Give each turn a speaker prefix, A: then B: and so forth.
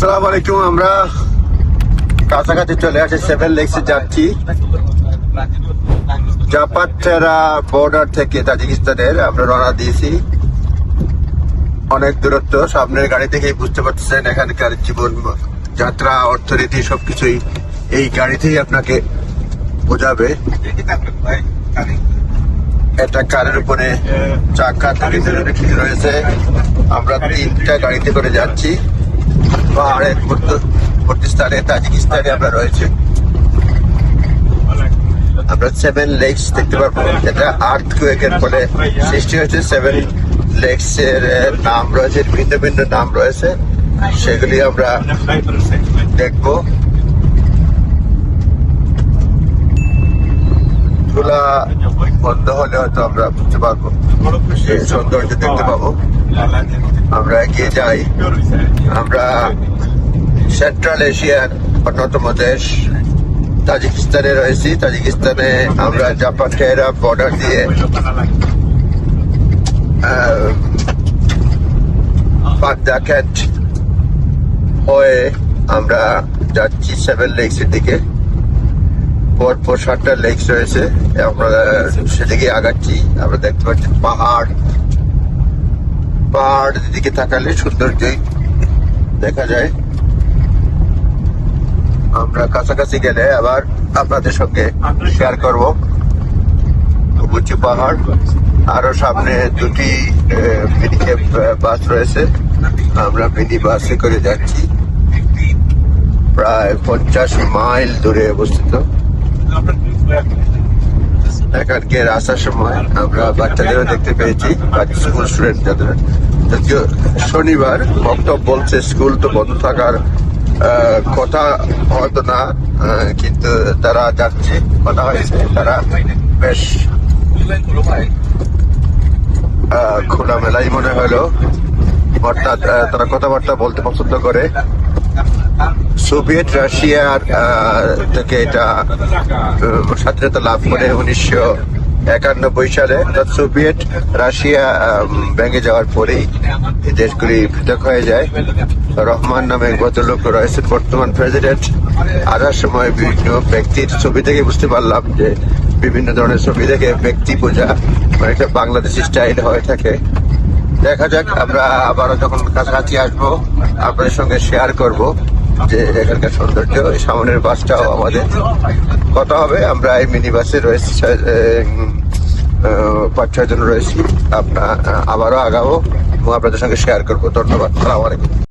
A: সালাম আলাইকুম, আমরা কাছাকাছি চলে আসি সেভেন লেকসে যাচ্ছি। জাপাটেরা বর্ডার থেকে তাজিকিস্তানের আমরা রওনা দিয়েছি। অনেক দূরত্ব, সামনের গাড়ি থেকেই বুঝতে পারতেছেন এখানকার জীবন, যাত্রা, অর্থনীতি, সবকিছুই এই গাড়িতেই আপনাকে বোঝাবে। একটা কারের উপরে চাকা থেকে রয়েছে। আমরা তিনটা গাড়িতে করে যাচ্ছি। পাহাড়ের স্থানে তাজিকিস্তানে আমরা রয়েছে। আমরা সেভেন লেকস দেখতে পারব। যেটা আর্থ কুয়েকের ফলে সৃষ্টি হয়েছে। সেভেন লেকস এর নাম রয়েছে, ভিন্ন ভিন্ন নাম রয়েছে। সেগুলি আমরা দেখব। খোলা বন্ধ হলে হয়তো আমরা বুঝতে পারব। সৌন্দর্য দেখতে পাবো। আমরা এগিয়ে যাই। আমরা সেন্ট্রাল এশিয়ার অন্যতম দেশ। তাজিকিস্তানে রয়েছি। তাজিকিস্তানে আমরা জাপান টেরা বর্ডার দিয়ে বাগদাকেট হয়ে আমরা যাচ্ছি সেভেন লেকসের দিকে। পরপর সাতটা লেকস রয়েছে। আমরা সেদিকে আগাচ্ছি। আমরা দেখতে পাচ্ছি পাহাড়। পাহাড় দিকে তাকালে সৌন্দর্যই দেখা যায়। আমরা কাছাকাছি গেলে আবার আপনাদের সঙ্গে শেয়ার করব। উঁচু পাহাড়। আরও সামনে দুটি মিনি ক্যাব বাস রয়েছে। আমরা মিনি বাসে করে যাচ্ছি। প্রায় পঞ্চাশ মাইল দূরে অবস্থিত। এখানকে আসার সময় আমরা বাচ্চাদেরও দেখতে পেয়েছি স্কুল স্টুডেন্ট যাদের। শনিবার বক্তব্য বলছে স্কুল তো বন্ধ থাকার কথা হয়তো না কিন্তু তারা যাচ্ছে, কথা হয়েছে, তারা বেশ খোলামেলাই মনে হলো। অর্থাৎ তারা কথাবার্তা বলতে পছন্দ করে। সোভিয়েত রাশিয়ার থেকে এটা স্বাধীনতা লাভ করে উনিশশো একানব্বই সালে। অর্থাৎ সোভিয়েত রাশিয়া ভেঙে যাওয়ার পরেই এই দেশগুলি পৃথক হয়ে যায়। রহমান নামে এক ভদ্রলোক রয়েছেন বর্তমান প্রেসিডেন্ট। আসার সময় বিভিন্ন ব্যক্তির ছবি থেকে বুঝতে পারলাম যে বিভিন্ন ধরনের ছবি থেকে ব্যক্তি পূজা অনেকটা বাংলাদেশি স্টাইল হয়ে থাকে। দেখা যাক, আমরা আবারও যখন কাছাকাছি আসব, আপনাদের সঙ্গে শেয়ার করব যে এখানকার সৌন্দর্য, এই সামনের বাসটাও আমাদের। কথা হবে? আমরা এই মিনি বাসে রয়েছি পাঁচ, ছয় জন রয়েছি। আপনার, আবারও আগাবো এবং আপনাদের সঙ্গে শেয়ার করব। ধন্যবাদ। সালাম আলাইকুম।